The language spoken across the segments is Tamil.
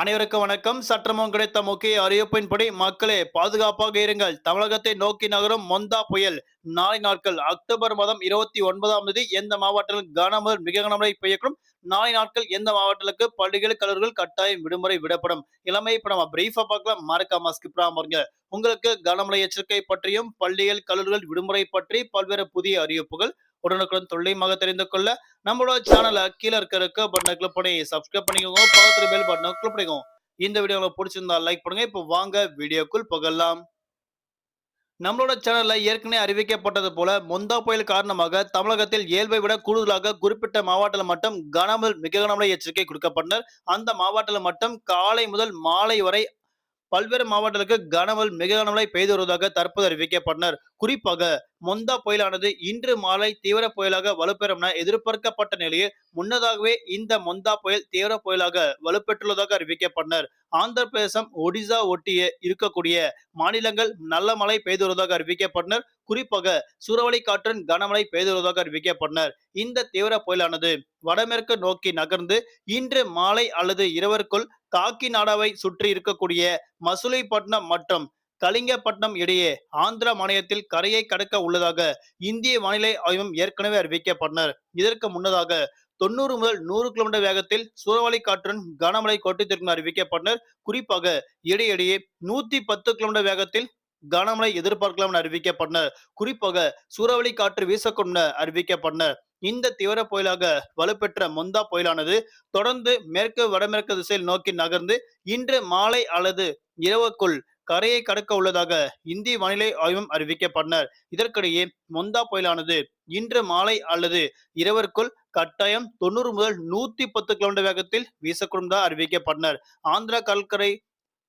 அனைவருக்கும் வணக்கம். சற்றமும் கிடைத்த முக்கிய அறிவிப்பின்படி மக்களே பாதுகாப்பாக இருங்கள். தமிழகத்தை நோக்கி நகரும் மொந்தா புயல். நாளை நாட்கள் அக்டோபர் மாதம் இருபத்தி ஒன்பதாம் தேதி எந்த மாவட்டத்தில் கனமுதல் மிக கனமழை பெய்யக்கும் நாளை நாட்கள் எந்த மாவட்டங்களுக்கு பள்ளிகள் கல்லூரிகள் கட்டாயம் விடுமுறை விடப்படும். இளமை இப்ப நம்ம பிரீஃபா பார்க்கலாம். மறக்காம ஸ்கிப்ராம உங்களுக்கு கனமழை எச்சரிக்கை பற்றியும் பள்ளிகள் கல்லூரிகள் விடுமுறை பற்றி பல்வேறு புதிய அறிவிப்புகள் உடனுக்குடன் துல்லியமாக தெரிந்து கொள்ள நம்மளோட சேனலை கீழே இருக்க இருக்க பட்டனை கிளிக் பண்ணி சப்ஸ்கிரைப் பண்ணிக்கோங்க. பக்கத்துல பெல் பட்டனை கிளிக் பண்ணிக்கோங்க. இந்த வீடியோ உங்களுக்கு பிடிச்சிருந்தா லைக் பண்ணுங்க. இப்போ வாங்க வீடியோக்குள் புகழலாம் நம்மளோட சேனல்ல ஏற்கனவே அறிவிக்கப்பட்டது போல மொந்தா புயல் காரணமாக தமிழகத்தில் இயல்பை விட கூடுதலாக குறிப்பிட்ட மாவட்டத்தில் மட்டும் கனமுதல் மிக கனமழை எச்சரிக்கை கொடுக்கப்பட்டனர். அந்த மாவட்டத்தில் மட்டும் காலை முதல் மாலை வரை பல்வேறு மாவட்டங்களுக்கு கனமல் மிக கனமழை பெய்து வருவதாக தற்போது அறிவிக்கப்பட்டனர். குறிப்பாக மொந்தா புயலானது இன்று மாலை தீவிர புயலாக வலுப்பெறும் என எதிர்பார்க்கப்பட்ட நிலையில் முன்னதாகவே இந்த மொந்தா புயல் தீவிர புயலாக வலுப்பெற்றுள்ளதாக அறிவிக்கப்பட்டனர். ஆந்திர பிரதேசம் ஒடிசா ஒட்டிய இருக்கக்கூடிய மாநிலங்கள் நல்ல மழை பெய்து வருவதாக அறிவிக்கப்பட்டனர். குறிப்பாக சூறாவளி காற்றின் கனமழை பெய்து வருவதாக அறிவிக்கப்பட்டனர். இந்த தீவிர புயலானது வடமேற்கு நோக்கி நகர்ந்து இன்று மாலை அல்லது இரவிற்குள் காக்கிநாடாவை சுற்றி இருக்கக்கூடிய மசுலைப்பட்டினம் மற்றும் கலிங்கப்பட்டினம் இடையே ஆந்திர மாநிலத்தில் கரையை கடக்க உள்ளதாக இந்திய வானிலை ஆய்வும் ஏற்கனவே அறிவிக்கப்பட்டனர். இதற்கு முன்னதாக தொண்ணூறு முதல் நூறு கிலோமீட்டர் வேகத்தில் சூறாவளி காற்றுடன் கனமழை கொட்டித்திற்கும் அறிவிக்கப்பட்டனர். குறிப்பாக இடையிடையே நூத்தி பத்து கிலோமீட்டர் வேகத்தில் கனமழை எதிர்பார்க்கலாம் என அறிவிக்கப்பட்டனர். குறிப்பாக சூறாவளி காற்று வீசக்கும் என அறிவிக்கப்பட்டனர். இந்த தீவிர புயலாக வலுப்பெற்ற மொந்தா புயலானது தொடர்ந்து மேற்கு வடமேற்கு திசையில் நோக்கி நகர்ந்து இன்று மாலை அல்லது இரவுக்குள் கரையை கடக்க உள்ளதாக இந்திய வானிலை ஆய்வும் அறிவிக்கப்பட்டனர். இதற்கிடையே மொந்தா புயலானது இன்று மாலை அல்லது இரவிற்குள் கட்டாயம் தொண்ணூறு முதல் நூத்தி பத்து கிலோமீட்டர் வேகத்தில் வீசக்கூடும் தான் அறிவிக்கப்பட்டனர். ஆந்திரா கடற்கரை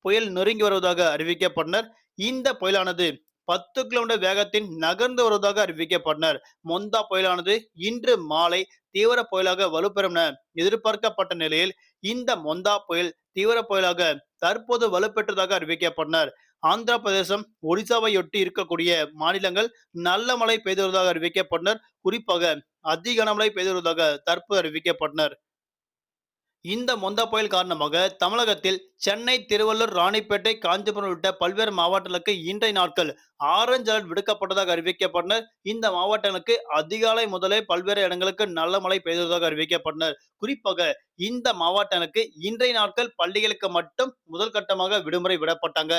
புயல் நெருங்கி வருவதாக அறிவிக்கப்பட்டனர். இந்த புயலானது பத்து கிலோமீட்டர் வேகத்தில் நகர்ந்து வருவதாக அறிவிக்கப்பட்டனர். மொந்தா புயலானது இன்று மாலை தீவிர புயலாக வலுப்பெறும் என எதிர்பார்க்கப்பட்ட நிலையில் இந்த மொந்தா புயல் தீவிர புயலாக தற்போது வலுப்பெற்றதாக அறிவிக்கப்பட்டனர். ஆந்திர பிரதேசம் ஒடிசாவையொட்டி இருக்கக்கூடிய மாநிலங்கள் நல்ல மழை பெய்து வருவதாக அறிவிக்கப்பட்டனர். குறிப்பாக அதிக கனமழை பெய்து வருவதாக தற்போது அறிவிக்கப்பட்டனர். இந்த மொந்த புயல் காரணமாக தமிழகத்தில் சென்னை திருவள்ளூர் ராணிப்பேட்டை காஞ்சிபுரம் உள்ளிட்ட பல்வேறு மாவட்டங்களுக்கு இன்றைய நாட்கள் ஆரஞ்சு அலர்ட் விடுக்கப்பட்டதாக அறிவிக்கப்பட்டனர். இந்த மாவட்டங்களுக்கு அதிகாலை முதலே பல்வேறு இடங்களுக்கு நல்ல மழை பெய்ததாக அறிவிக்கப்பட்டனர். குறிப்பாக இந்த மாவட்டங்களுக்கு இன்றைய நாட்கள் பள்ளிகளுக்கு மட்டும் முதல் கட்டமாக விடுமுறை விடப்பட்டாங்க.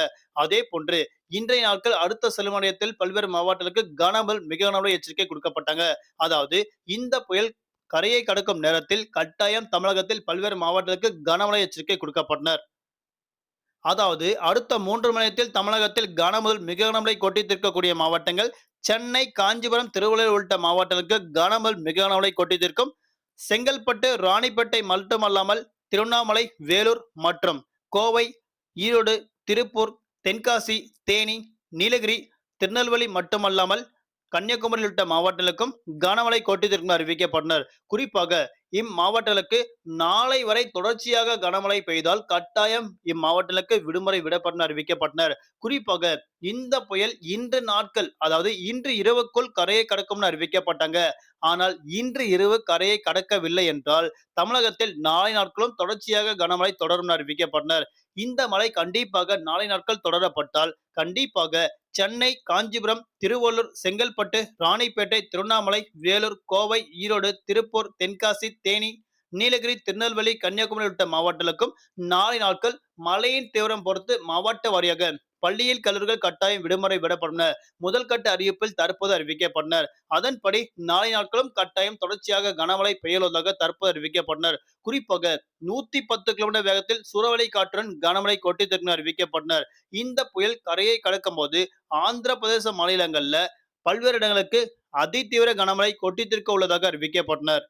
அதே போன்று இன்றைய நாட்கள் அடுத்த செல்லுமடையத்தில் பல்வேறு மாவட்டங்களுக்கு கனமல் மிக கனமழை எச்சரிக்கை கொடுக்கப்பட்டாங்க. அதாவது இந்த புயல் கரையை கடக்கும் நேரத்தில் கட்டாயம் தமிழகத்தில் பல்வேறு மாவட்டங்களுக்கு கனமழை எச்சரிக்கை கொடுக்கப்பட்டனர். அதாவது அடுத்த மூன்று மணி நேரத்தில் தமிழகத்தில் கனமுதல் மிக கனமழை கொட்டித்திருக்கக்கூடிய மாவட்டங்கள் சென்னை காஞ்சிபுரம் திருவள்ளூர் உள்ளிட்ட மாவட்டங்களுக்கு கனமுதல் மிக கனமழை கொட்டித்திருக்கும். செங்கல்பட்டு ராணிப்பேட்டை மட்டுமல்லாமல் திருவண்ணாமலை வேலூர் மற்றும் கோவை ஈரோடு திருப்பூர் தென்காசி தேனி நீலகிரி திருநெல்வேலி மட்டுமல்லாமல் கன்னியாகுமரி உள்ளிட்ட மாவட்டங்களுக்கும் கனமழை கொட்டித்திருக்கும் அறிவிக்கப்பட்டனர். குறிப்பாக இம்மாவட்டங்களுக்கு நாளை வரை தொடர்ச்சியாக கனமழை பெய்தால் கட்டாயம் இம்மாவட்டங்களுக்கு விடுமுறை விடப்படும் அறிவிக்கப்பட்டனர். குறிப்பாக இந்த புயல் இன்று நாட்கள் அதாவது இன்று இரவுக்குள் கரையை கடக்கும்னு அறிவிக்கப்பட்டாங்க. ஆனால் இன்று இரவு கரையை கடக்கவில்லை என்றால் தமிழகத்தில் நாளை நாட்களும் தொடர்ச்சியாக கனமழை தொடரும் அறிவிக்கப்பட்டனர். இந்த மழை கண்டிப்பாக நாளை நாட்கள் தொடரப்பட்டால் கண்டிப்பாக சென்னை காஞ்சிபுரம் திருவள்ளூர் செங்கல்பட்டு ராணிப்பேட்டை திருவண்ணாமலை வேலூர் கோவை ஈரோடு திருப்பூர் தென்காசி தேனி நீலகிரி திருநெல்வேலி கன்னியாகுமரி உள்ளிட்ட மாவட்டங்களுக்கும் நாளை நாட்கள் மழையின் தீவிரம் பொறுத்து மாவட்ட வாரியாக பள்ளியில் கல்லூரிகள் கட்டாயம் விடுமுறை விடப்படும் முதல்கட்ட முதல் கட்ட அறிவிப்பில் தற்போது அறிவிக்கப்பட்டனர். அதன்படி நாளை நாட்களும் கட்டாயம் தொடர்ச்சியாக கனமழை பெய்யுள்ளதாக தற்போது அறிவிக்கப்பட்டனர். குறிப்பாக நூத்தி பத்து கிலோமீட்டர் வேகத்தில் சூறாவளி காற்றுடன் கனமழை கொட்டித்திருக்கும் அறிவிக்கப்பட்டனர். இந்த புயல் கரையை கடக்கும் போது ஆந்திர பிரதேச மாநிலங்கள்ல பல்வேறு இடங்களுக்கு அதிதீவிர கனமழை கொட்டித்திருக்க உள்ளதாக அறிவிக்கப்பட்டனர்.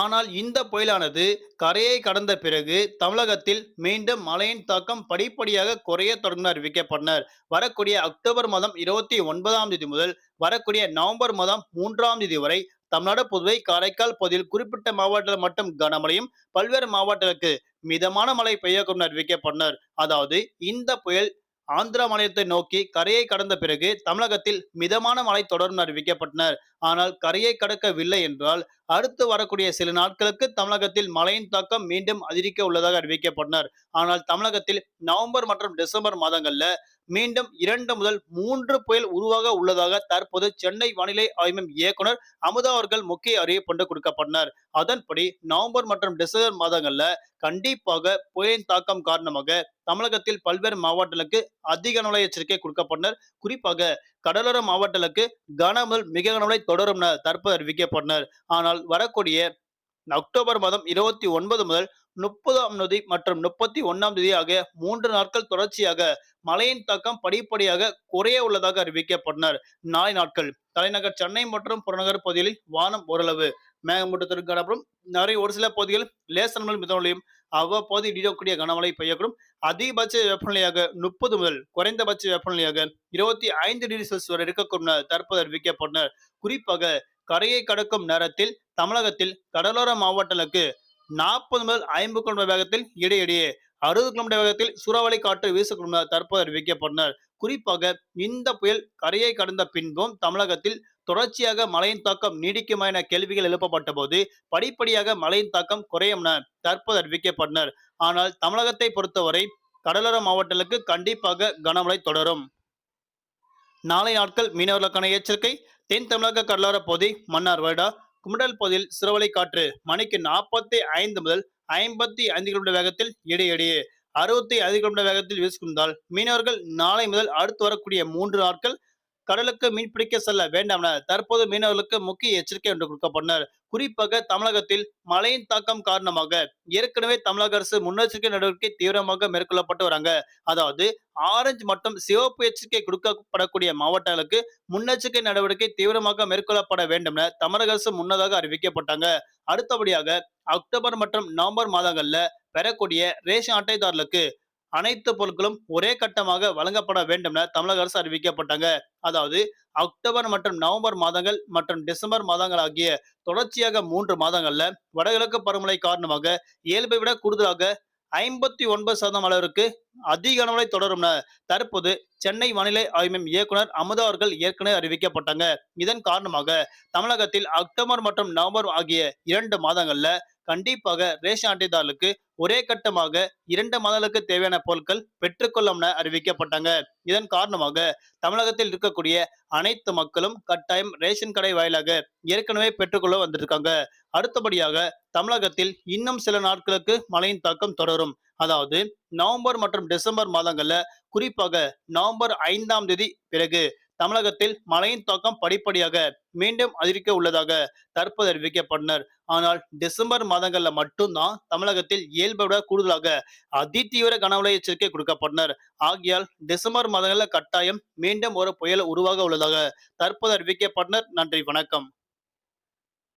ஆனால் இந்த புயலானது கரையை கடந்த பிறகு தமிழகத்தில் மீண்டும் மழையின் தாக்கம் படிப்படியாக குறைய தொடங்கும் அறிவிக்கப்பட்டனர். வரக்கூடிய அக்டோபர் மாதம் இருபத்தி ஒன்பதாம் தேதி முதல் வரக்கூடிய நவம்பர் மாதம் மூன்றாம் தேதி வரை தமிழ்நாடு புதுவை காரைக்கால் பகுதியில் குறிப்பிட்ட மாவட்டத்தில் மட்டும் கனமழையும் பல்வேறு மாவட்டங்களுக்கு மிதமான மழை பெய்யக்கூடும் அறிவிக்கப்பட்டனர். அதாவது இந்த புயல் ஆந்திர மாநிலத்தை நோக்கி கரையை கடந்த பிறகு தமிழகத்தில் மிதமான மழை தொடரும் அறிவிக்கப்பட்டனர். ஆனால் கரையை கடக்கவில்லை என்றால் அடுத்து வரக்கூடிய சில நாட்களுக்கு தமிழகத்தில் மழையின் தாக்கம் மீண்டும் அதிகரிக்க உள்ளதாக அறிவிக்கப்பட்டனர். ஆனால் தமிழகத்தில் நவம்பர் மற்றும் டிசம்பர் மாதங்கள்ல மீண்டும் இரண்டு முதல் மூன்று புயல் உருவாக உள்ளதாக தற்போது சென்னை வானிலை ஆய்வு இயக்குனர் அமுதா அவர்கள் முக்கிய அறிவிப்பு கொடுக்கப்பட்டனர் அதன்படி நவம்பர் மற்றும் டிசம்பர் மாதங்கள்ல கண்டிப்பாக புயலின் தாக்கம் காரணமாக தமிழகத்தில் பல்வேறு மாவட்டங்களுக்கு அதிக நுழை எச்சரிக்கை கொடுக்கப்பட்டனர் குறிப்பாக கடலோர மாவட்டங்களுக்கு கனமுதல் மிக கனமழை தொடரும் என தற்போது அறிவிக்கப்பட்டனர் ஆனால் வரக்கூடிய அக்டோபர் மாதம் இருபத்தி ஒன்பது முதல் முப்பதாம் நொதி மற்றும் முப்பத்தி ஒன்னாம் தேதி ஆகிய மூன்று நாட்கள் தொடர்ச்சியாக மழையின் தாக்கம் படிப்படியாக குறைய உள்ளதாக அறிவிக்கப்பட்டனர். நாளை நாட்கள். தலைநகர் சென்னை மற்றும் புறநகர் பகுதிகளில் வானம் ஓரளவு மேகமூட்டத்திற்கு காணப்படும். நிறைய ஒரு சில பகுதிகள் லேசன் முதல் மிதமலையும் அவ்வப்போது இடியக்கூடிய கனமழை பெய்யக்கூடும். அதிகபட்ச வெப்பநிலையாக முப்பது முதல் குறைந்தபட்ச வெப்பநிலையாக இருபத்தி ஐந்து டிகிரி செல்சியஸ் வரை இருக்கக்கூடும் தற்போது அறிவிக்கப்பட்டனர். குறிப்பாக கரையை கடக்கும் நேரத்தில் தமிழகத்தில் கடலோர மாவட்டங்களுக்கு நாற்பது முதல் ஐம்பது கிலோமீட்டர் வேகத்தில் இடையிடையே அறுபது கிலோமீட்டர் வேகத்தில் சூறாவளி காற்று வீசக்கூடும் என தற்போது அறிவிக்கப்பட்டனர். குறிப்பாக இந்த புயல் கரையை கடந்த பின்பும் தமிழகத்தில் தொடர்ச்சியாக மழையின் தாக்கம் நீடிக்குமா என கேள்விகள் எழுப்பப்பட்ட போது படிப்படியாக மழையின் தாக்கம் குறையும் என தற்போது அறிவிக்கப்பட்டனர். ஆனால் தமிழகத்தை பொறுத்தவரை கடலோர மாவட்டங்களுக்கு கண்டிப்பாக கனமழை தொடரும். நாளை நாட்கள் மீனவர்களுக்கான எச்சரிக்கை. தென் தமிழக கடலோர பகுதி மன்னார் வருடா குமடல் பகுதியில் சிறுவலை காற்று மணிக்கு நாற்பத்தி ஐந்து முதல் ஐம்பத்தி ஐந்து கிலோமீட்டர் வேகத்தில் இடையிடையே அறுபத்தி ஐந்து கிலோமீட்டர் வேகத்தில் வீசுகின்றால் மீனவர்கள் நாளை முதல் அடுத்து வரக்கூடிய மூன்று நாட்கள் கடலுக்கு மீன்பிடிக்க செல்ல வேண்டாம் என தற்போது மீனவர்களுக்கு முக்கிய எச்சரிக்கை ஒன்று கொடுக்கப்பட்டனர். குறிப்பாக தமிழகத்தில் மழையின் தாக்கம் காரணமாக ஏற்கனவே தமிழக அரசு முன்னெச்சரிக்கை நடவடிக்கை தீவிரமாக மேற்கொள்ளப்பட்டு வராங்க. அதாவது ஆரஞ்சு மற்றும் சிவப்பு எச்சரிக்கை கொடுக்கப்படக்கூடிய மாவட்டங்களுக்கு முன்னெச்சரிக்கை நடவடிக்கை தீவிரமாக மேற்கொள்ளப்பட வேண்டும் என தமிழக அரசு முன்னதாக அறிவிக்கப்பட்டாங்க. அடுத்தபடியாக அக்டோபர் மற்றும் நவம்பர் மாதங்கள்ல பெறக்கூடிய ரேஷன் அட்டைதாரர்களுக்கு அனைத்து பொருட்களும் ஒரே கட்டமாக வழங்கப்பட வேண்டும் என தமிழக அரசு அறிவிக்கப்பட்டாங்க. அதாவது அக்டோபர் மற்றும் நவம்பர் மாதங்கள் மற்றும் டிசம்பர் மாதங்கள் ஆகிய தொடர்ச்சியாக மூன்று மாதங்கள்ல வடகிழக்கு பருவமழை காரணமாக இயல்பை விட கூடுதலாக ஐம்பத்தி ஒன்பது சதவீதம் அளவிற்கு அதிக அளவிலை தொடரும் தற்போது சென்னை வானிலை ஆய்வு மையம் இயக்குனர் அமுதா அவர்கள் ஏற்கனவே அறிவிக்கப்பட்டாங்க. இதன் காரணமாக தமிழகத்தில் அக்டோபர் மற்றும் நவம்பர் ஆகிய இரண்டு மாதங்கள்ல கண்டிப்பாக ரேஷன் அட்டைதாரர்களுக்கு ஒரே கட்டமாக இரண்டு மாதங்களுக்கு தேவையான பொருட்கள் பெற்றுக்கொள்ளும் என அறிவிக்கப்பட்டாங்க. இதன் காரணமாக தமிழகத்தில் இருக்கக்கூடிய அனைத்து மக்களும் கட்டாயம் ரேஷன் கடை வாயிலாக ஏற்கனவே பெற்றுக்கொள்ள வந்திருக்காங்க அடுத்தபடியாக தமிழகத்தில் இன்னும் சில நாட்களுக்கு மழையின் தாக்கம் தொடரும். அதாவது நவம்பர் மற்றும் டிசம்பர் மாதங்கள்ல குறிப்பாக நவம்பர் ஐந்தாம் தேதி பிறகு தமிழகத்தில் மழையின் தாக்கம் படிப்படியாக மீண்டும் அதிகரிக்க உள்ளதாக தற்போது அறிவிக்கப்பட்டனர். ஆனால் டிசம்பர் மாதங்கள்ல மட்டும்தான் தமிழகத்தில் இயல்பை விட கூடுதலாக அதிதீவிர கனமழை எச்சரிக்கை கொடுக்கப்பட்டனர். ஆகியால் டிசம்பர் மாதங்கள்ல கட்டாயம் மீண்டும் ஒரு புயல் உருவாக உள்ளதாக தற்போது அறிவிக்கப்பட்டனர். நன்றி வணக்கம்.